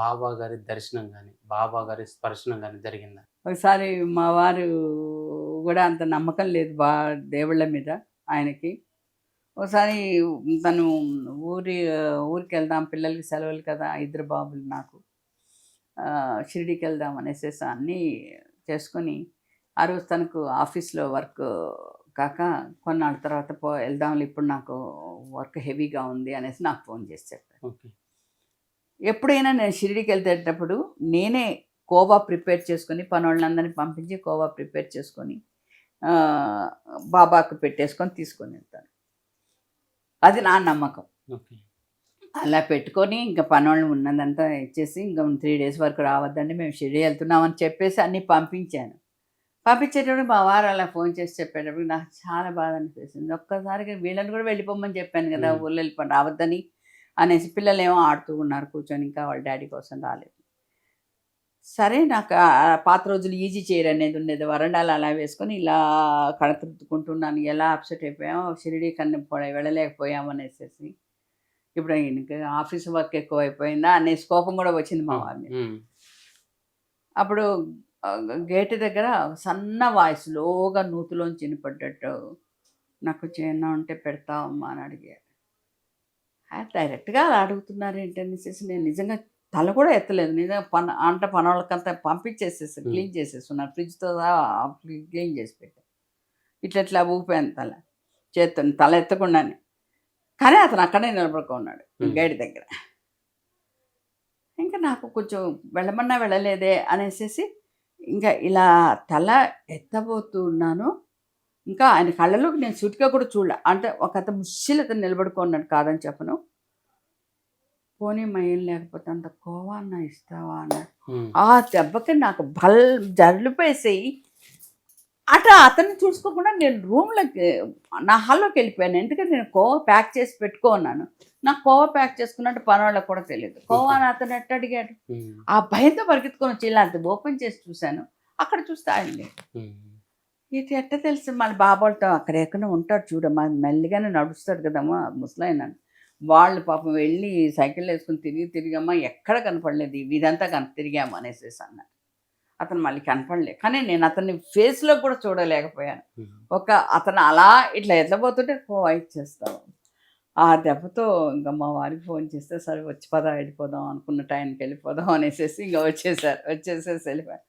బాబా గారి దర్శనం కానీ బాబా గారి స్పర్శనం కానీ జరిగిందా? ఒకసారి మా వారు కూడా అంత నమ్మకం లేదు బా దేవుళ్ళ మీద ఆయనకి. ఒకసారి తను ఊరి ఊరికి వెళ్దాం పిల్లలకి సెలవులు కదా ఇద్దరు బాబులు నాకు. షిరిడీకి వెళ్దాం అనేసి అన్నీ చేసుకొని ఆ రోజు తనకు ఆఫీస్లో వర్క్ కాక కొన్నాళ్ళ తర్వాత పో వెళ్దాంలే ఇప్పుడు నాకు వర్క్ హెవీగా ఉంది అనేసి నాకు ఫోన్ చేసి చెప్పారు. ఓకే. ఎప్పుడైనా నేను షిరిడీకి వెళ్తేటప్పుడు నేనే కోవా ప్రిపేర్ చేసుకొని పనోళ్ళందరినీ పంపించి కోవా ప్రిపేర్ చేసుకొని బాబాకు పెట్టేసుకొని తీసుకొని వెళ్తాను. అది నా నమ్మకం. అలా పెట్టుకొని ఇంకా పనోళ్ళు ఉన్నదంతా ఇచ్చేసి ఇంకా త్రీ డేస్ వరకు రావద్దండి మేము షిరిడి వెళ్తున్నామని చెప్పేసి అన్నీ పంపించాను. పంపించేటప్పుడు మా వారు అలా ఫోన్ చేసి చెప్పేటప్పుడు నాకు చాలా బాధ అనిపిస్తుంది. ఒక్కసారిగా వీళ్ళని కూడా వెళ్ళిపోమని చెప్పాను కదా. ఊళ్ళో వెళ్ళిపోండి రావద్దని. అనేసి పిల్లలు ఏమో ఆడుతూ ఉన్నారు కూర్చొని ఇంకా వాళ్ళ డాడీ కోసం రాలేదు. సరే నాకు పాత రోజులు ఈజీ చైర్ అనేది ఉండేది. వరండాలు అలా వేసుకొని ఇలా కడతృత్తుకుంటున్నాను ఎలా అప్సెట్ అయిపోయామో షిరిడి కన్నా పోయి వెళ్ళలేకపోయాము అనేసి ఇప్పుడు ఆఫీస్ వర్క్ ఎక్కువ అయిపోయిందా అనేసి కోపం కూడా వచ్చింది మా వారిని. అప్పుడు గేటు దగ్గర సన్న వాయిస్ లోగా నూతులోంచి వినపడ్డట్టు నాకు చిన్న ఉంటే పెడతావమ్మా అని అడిగారు. డైరెక్ట్గా అలా అడుగుతున్నారు ఏంటనేసి నేను నిజంగా తల కూడా ఎత్తలేదు. నిజంగా పన అంట పనవాళ్ళకంతా పంపించేసేసి. క్లీన్ చేసేస్తున్నారు ఫ్రిడ్జ్తో క్లీన్ చేసి పెట్టాను ఇట్లా ఇట్లా ఊపాను తల చేస్తాను తల ఎత్తకుండానే. కానీ అతను అక్కడే నిలబడుకున్నాడు. గేట్ దగ్గర. ఇంకా నాకు కొంచెం వెళ్ళమన్నా వెళ్ళలేదే అనేసి ఇంకా ఇలా తల ఎత్తబోతున్నాను ఇంకా ఆయన కళ్ళలోకి నేను సుటిగా కూడా చూడలే. అంటే ఒక అతను ముష్టిలతో నిలబడుకున్నాడు కాదని చెప్పను. పోనీ మయం లేకపోతే అంత కోవా అన్న ఇస్తావా అన్నాడు ఉమ్. ఆ దెబ్బకి నాకు బల్ జల్లిపేసేయి అట్లా అతన్ని చూసుకోకుండా నేను రూమ్లోకి నా హాల్లోకి వెళ్ళిపోయాను. ఎందుకంటే నేను కోవా ప్యాక్ చేసి పెట్టుకున్నాను నాకు కోవా ప్యాక్ చేసుకున్నట్టు పని వాళ్ళకి కూడా తెలియదు కోవా అని అతను ఎట్ట అడిగాడు. ఆ భయంతో పరిగెత్తుకొని వచ్చి ఇలా అంత ఓపెన్ చేసి చూశాను. అక్కడ చూస్తే ఆయన లేడు. ఇది ఎట్ట తెలుసు? మళ్ళీ బాబాలతో అక్కడ ఎక్కడ ఉంటాడు చూడ. మా మెల్లిగానే నడుస్తాడు కదమ్మా ముసలాయన. వాళ్ళు పాపం వెళ్ళి సైకిల్ వేసుకుని తిరిగి తిరిగమ్మా ఎక్కడ కనపడలేదు. ఇదంతా కన తిరిగాము అనేసి అన్నారు అతను మళ్ళీ కనపడలే. కానీ నేను అతన్ని ఫేస్లో కూడా చూడలేకపోయాను. ఒక అతను అలా ఇట్లా ఎట్లపోతుంటే పోవా ఇచ్చేస్తావు ఆ దెబ్బతో ఇంకా మా వారికి ఫోన్ చేస్తే సరే వచ్చి పదా వెళ్ళిపోదాం అనుకున్న టైంకి వెళ్ళిపోదాం అనేసి ఇంకా వచ్చేసారు. వచ్చేసేసి వెళ్ళిపోయారు.